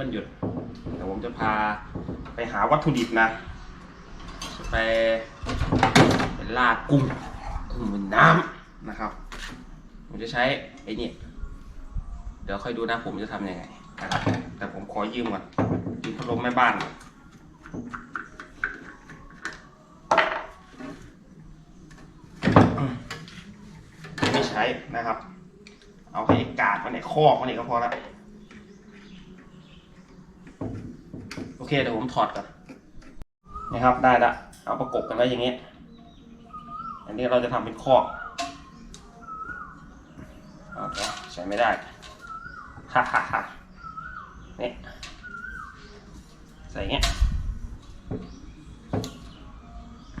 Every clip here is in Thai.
วันหยุดเดี๋ยวผมจะพาไปหาวัตถุดิบนะจะไปเป็นลาดกุ้งกุ้งเป็นน้ำนะครับ ผมจะใช้ไอ้นี่เดี๋ยวค่อยดูนะผมจะทำยังไงนะครับแต่ผมขอยืมก่อนยืมพัดลมแม่บ้านไม่ใช้นะครับ เอาให้กาดมันในคอกมันนี่ก็พอและโอ เคเดี๋ยวผมถอดก่อนนะครับได้ละเอาประกบกันไว้อย่างนี้อันนี้เราจะทำเป็นคอกเอาไปใช้ไม่ได้ฮ่าฮ่าฮ่าเนี่ใส่เงี้ย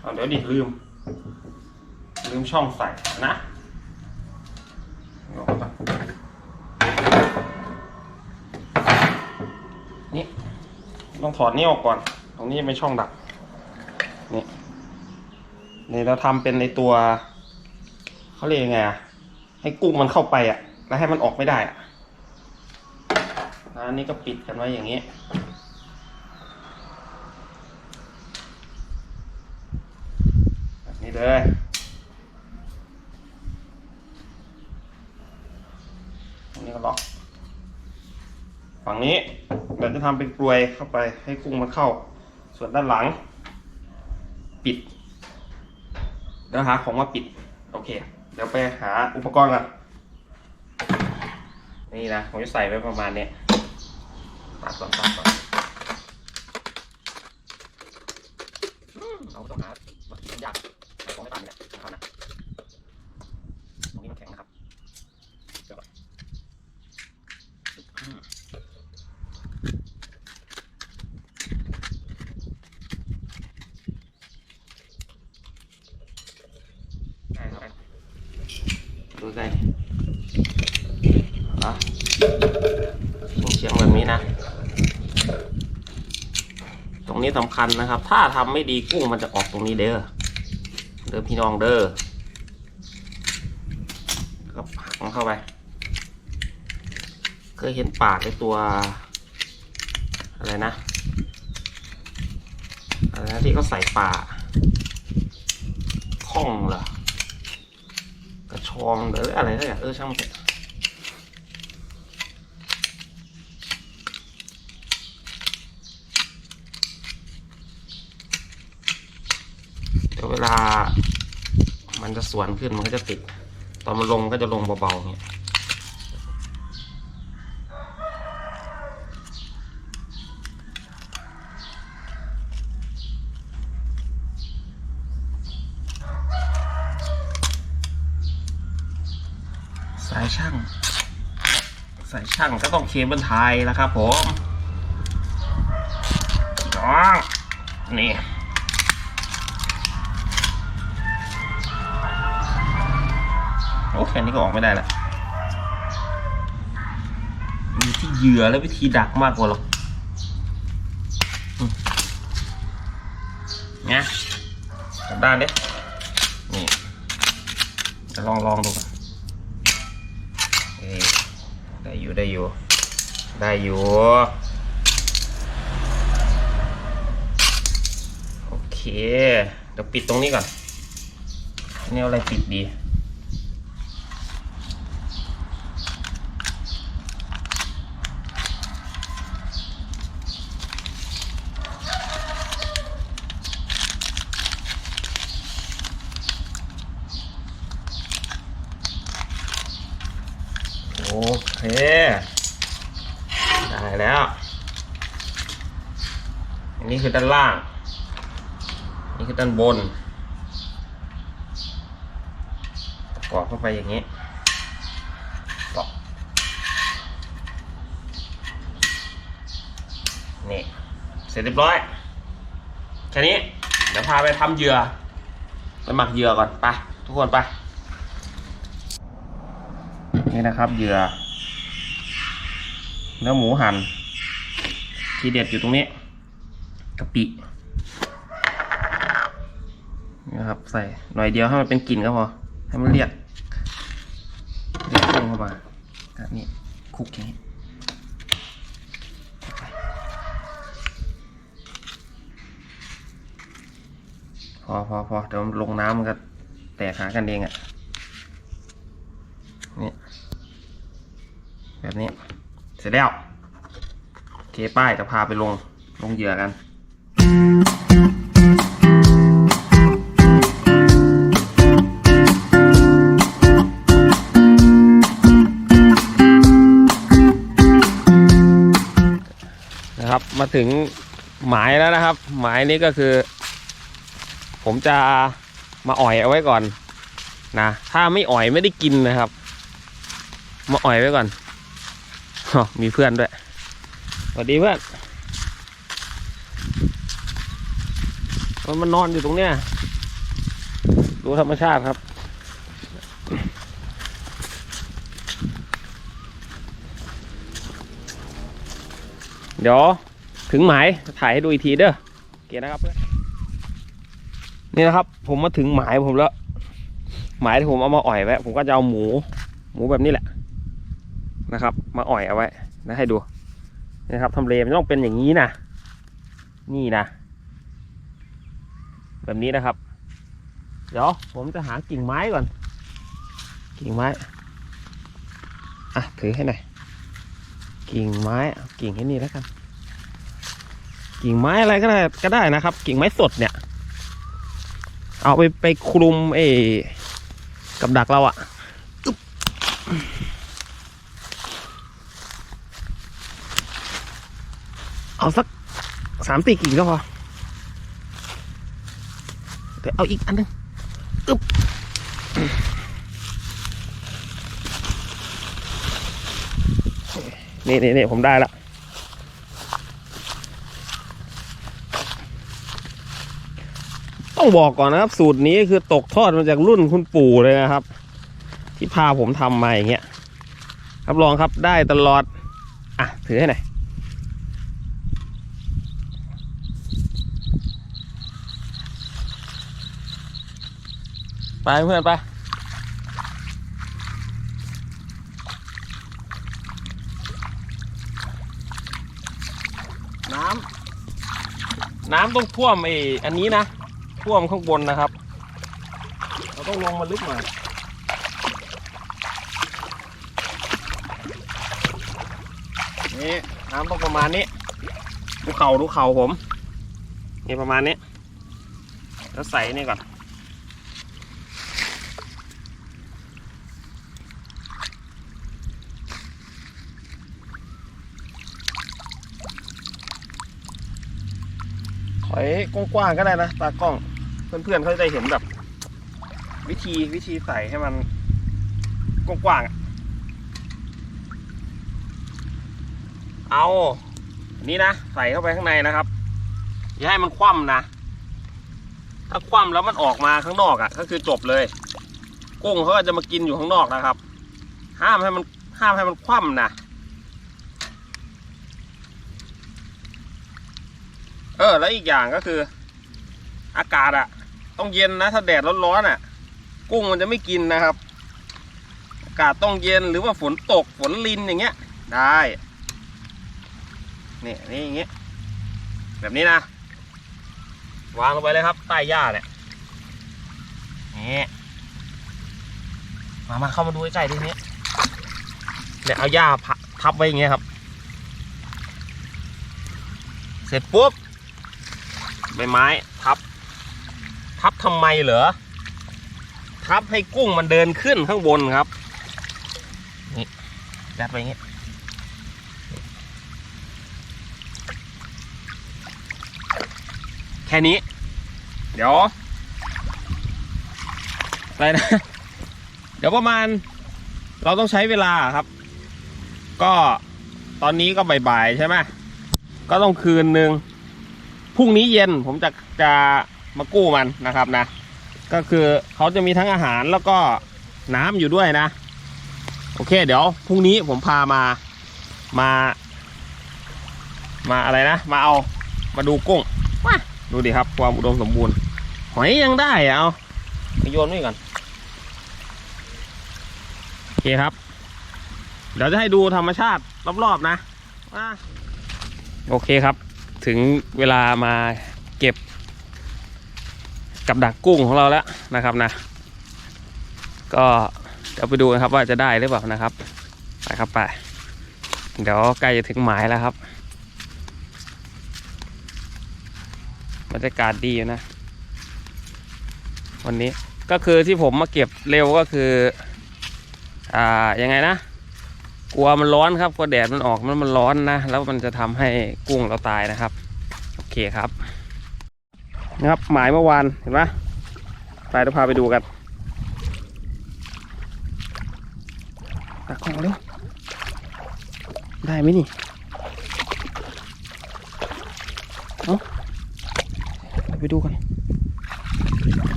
เอาเดี๋ยวดิลืม ลืมช่องใส่นะเอาเข้าไปนี่ ต้องถอดนี่ออกก่อน ตรงนี้เป็นช่องดัก นี่ นี่เราทำเป็นในตัวเขาเรียกยังไงอะให้กุ้งมันเข้าไปอะ แล้วให้มันออกไม่ได้อะอันนี้ก็ปิดกันไว้อย่างนี้แบบนี้เลยตรงนี้ก็ล็อก ฝั่งนี้ เราจะทำเป็นกลวยเข้าไปให้กุ้งมันเข้า ส่วนด้านหลัง ปิดเดี๋ยวหาของมาปิด โอเค เดี๋ยวไปหาอุปกรณ์กันนี่นะผมจะใส่ไว้ประมาณเนี้ยตัดก่อนตัดก่อนอืมเราต้องหามันยากหาของไม่ตันเนี่ยนะครับนะตรงนี้มันแข็งนะครับเดี๋ยวก่อนอืมได้ครับดูได้อะ เฉียงแบบนี้นะ ตรงนี้สำคัญนะครับ ถ้าทำไม่ดีกุ้งมันจะออกตรงนี้เด้อ เด้อพี่น้องเด้อก็ผักมันเข้าไป เคยเห็นปากในตัว อะไรนะ อะไรนะที่เขาใส่ปลาข้องเหรอกระชองหรืออะไรสักอย่างเออช่างมันเถอะเดี๋ยวเว ลา มันจะสวนขึ้นมันก็จะติด ตอนมันลงก็จะลงเบาๆเนี่ยสายช่าง สายช่างก็ต้องเคเบิลไทยแล้วครับผมน้องนี่ โอ้แค่นี้ก็ออกไม่ได้ละมีที่เหยื่อและวิธีดักมากกว่าหรอกเนี่ยกลับด้านดินี่จะลองลองดูกันได้อยู่ได้อยู่ ได้อยู่ โอเค เดี๋ยวปิดตรงนี้ก่อนนี่อะไรปิดดี โอเค ได้แล้ว อันนี้คือด้านล่าง นี่คือด้านบน ประกอบเข้าไปอย่างนี้ต่อนี่ เสร็จเรียบร้อย แค่นี้ เดี๋ยวพาไปทำเหยื่อ ไปหมักเหยื่อก่อน ไป ทุกคนไป นี่นะครับเหยื่อ เนื้อหมูหัน่นทีเด็ดอยู่ตรงนี้กะปินะครับใส่หน่อยเดียวให้มันเป็นกลิ่นก็พอให้มันเรียกเรียกลงเข้ามาแบบนี้คุกอย่างนี้พอพอพอเดี๋ยวลงน้ำมันก็แตกหากันเองอะ่ะนี่แบบนี้ เสร็จแล้วเคป้ายจะพาไปลง ลงเหยื่อกันนะครับมาถึงหมายแล้วนะครับ หมายนี้ก็คือ ผมจะมาอ่อยเอาไว้ก่อนนะถ้าไม่อ่อยไม่ได้กินนะครับ มาอ่อยไว้ก่อน มีเพื่อนด้วย สวัสดีเพื่อนมันมันนอนอยู่ตรงเนี้ย ดูธรรมชาติครับ เดี๋ยวถึงหมายถ่ายให้ดูอีกทีเด้อโอเคนะครับเพื่อนนี่นะครับ ผมมาถึงหมายผมแล้ว หมายที่ผมเอามาอ่อยไว้ผมก็จะเอาหมู หมูแบบนี้แหละ นะครับ มาอ่อยเอาไว้นะให้ดูนะครับทำเลมันต้องเป็นอย่างนี้นะนี่นะแบบนี้นะครับ เดี๋ยวผมจะหากิ่งไม้ก่อน กิ่งไม้อะถือให้หน่อยกิ่งไม้กิ่งให้นี่แล้วกัน กิ่งไม้อะไรก็ได้ก็ได้นะครับ กิ่งไม้สดเนี่ย เอาไปไปคลุมเอกับดักเราอะอึ๊บ เอาสักสามสี่กิ่งก็พอเดี๋ยวเอาอีกอันหนึงอึ๊บนี่นี่นี่ผมได้ละต้องบอกก่อนนะครับ สูตรนี้คือตกทอดมาจากรุ่นคุณปู่เลยนะครับ ที่พาผมทำมาอย่างเงี้ยรับรองครับได้ตลอด อะ ถือให้หน่อย เพื่อนไปน้ำน้ำต้องท่วมไอ้อันนี้นะท่วมข้างบนนะครับ เราต้องลงมาลึกหน่อยนี่น้ำต้องประมาณนี้ดูเข่าดูเข่าผมนี่ประมาณนี้แล้วใส่นี่ก่อน อยกว้างๆก็ได้นะตากล้อง เพื่อนๆเขาจะได้เห็นแบบ วิธีวิธีใส่ให้มันกว้างๆเอาอันนี้นะใส่เข้าไปข้างในนะครับอย่าให้มันคว่ำนะถ้าคว่ำแล้วมันออกมาข้างนอกอะ่ะ ก็คือจบเลยกุ้งเขาก็จะมากินอยู่ข้างนอกนะครับ ห้ามให้มันห้ามให้มันคว่ำนะ เออ แล้วอีกอย่างก็คือ อากาศอะต้องเย็นนะ ถ้าแดดร้อนๆอะกุ้งมันจะไม่กินนะครับ อากาศต้องเย็นหรือว่าฝนตกฝนลินอย่างเงี้ย ได้นี่นี่อย่างเงี้ยแบบนี้นะ วางลงไปเลยครับ ใต้หญ้าเนี่ยนี่มามาเข้ามาดูใกล้ๆทีนี้เนี่ยเอาหญ้าพับทับไว้อย่างเงี้ยครับ เสร็จปุ๊บ บไม้ทับ ทับทำไมเหรอ ทับให้กุ้งมันเดินขึ้นข้างบนครับ นี่ยัดไปอย่างนี้แค่นี้ เดี๋ยวอะไรนะ เดี๋ยวประมาณ เราต้องใช้เวลาครับ ก็ตอนนี้ก็บ่ายๆใช่ไหมก็ต้องคืนหนึ่ง พรุ่งนี้เย็นผมจะจะมากู้มันนะครับนะ ก็คือเขาจะมีทั้งอาหารแล้วก็น้ำอยู่ด้วยนะ โอเค เดี๋ยวพรุ่งนี้ผมพามามา มาอะไรนะ มาเอามาดูกุ้งว้าดูดิครับ ความอุดมสมบูรณ์ หอยยังได้อะเอาไปโยนไว้ก่อนโอเคครับ เดี๋ยวจะให้ดูธรรมชาติรอบๆนะอะโอเคครับ ถึงเวลามาเก็บ กับดักกุ้งของเราแล้วนะครับนะ ก็เดี๋ยวไปดูนะครับว่าจะได้หรือเปล่านะครับ ไปครับไป เดี๋ยวใกล้จะถึงหมายแล้วครับบรรยากาศดีอยู่นะ วันนี้ก็คือที่ผมมาเก็บเร็วก็คือ อ่ายังไงนะ กลัวมันร้อนครับกลัวแดดมันออกมันมันร้อนนะ แล้วมันจะทำให้กุ้งเราตายนะครับ โอเคครับนะครับหมายเมื่อวานเห็นไหมไปเดี๋ยวพาไปดูกันตักของเร็วได้ไหมนี่เอาไปดูกัน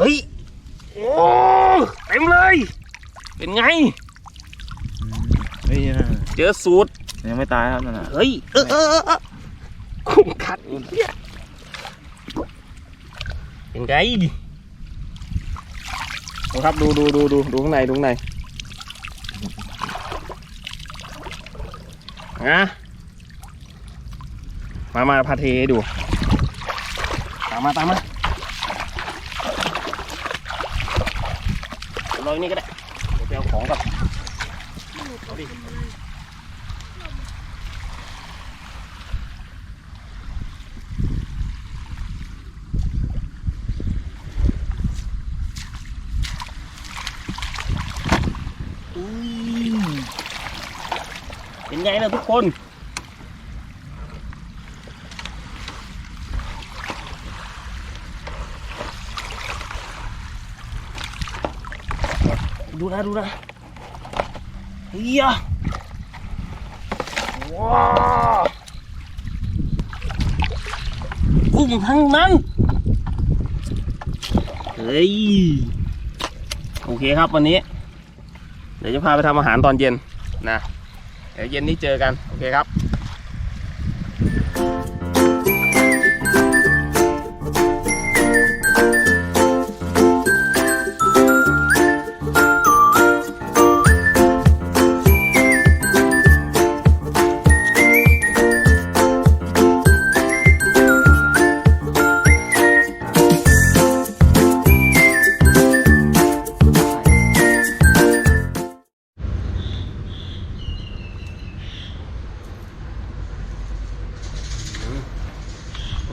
เฮ้ย โอ้เต็มเลย เป็น ไง เฮ้ยนั่นน่ะเจอสูตรยังไม่ตายครับนั่นน่ะเฮ้ยเออเออเออเออคุ้มขัดอีกเนี่ยเป็นไงดูครับดูดูดูดูดูข้างในดูข้างในนะมามาพาเทให้ดู ตามมาตามมาลอยนี่ก็ได้ เอาของกับเอาดิเป็นไงล่ะทุกคน นะดูนะเฮียว้าวกุ้งทั้งนั้น เฮ้ย โอเคครับวันนี้ เดี๋ยวจะพาไปทำอาหารตอนเย็นนะ เดี๋ยวเย็นนี้เจอกัน โอเคครับ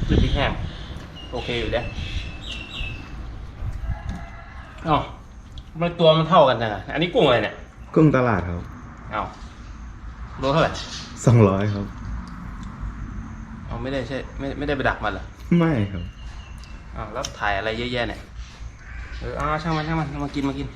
จืดพริกแห้งโอเคอยู่เด้อ๋อทำไมตัวมันเท่ากันจังอะอันนี้กุ้งอะไรเนี่ยกุ้งตลาดครับเอาโลเท่าไหร่สองร้อยครับเอาไม่ได้ใช่ไม่ไม่ได้ไปดักมันเหรอไม่ครับอ้าวแล้วถ่ายอะไรเยอะแยะเนี่ยเออเอาช่างมันช่างมันเอามากินมากิน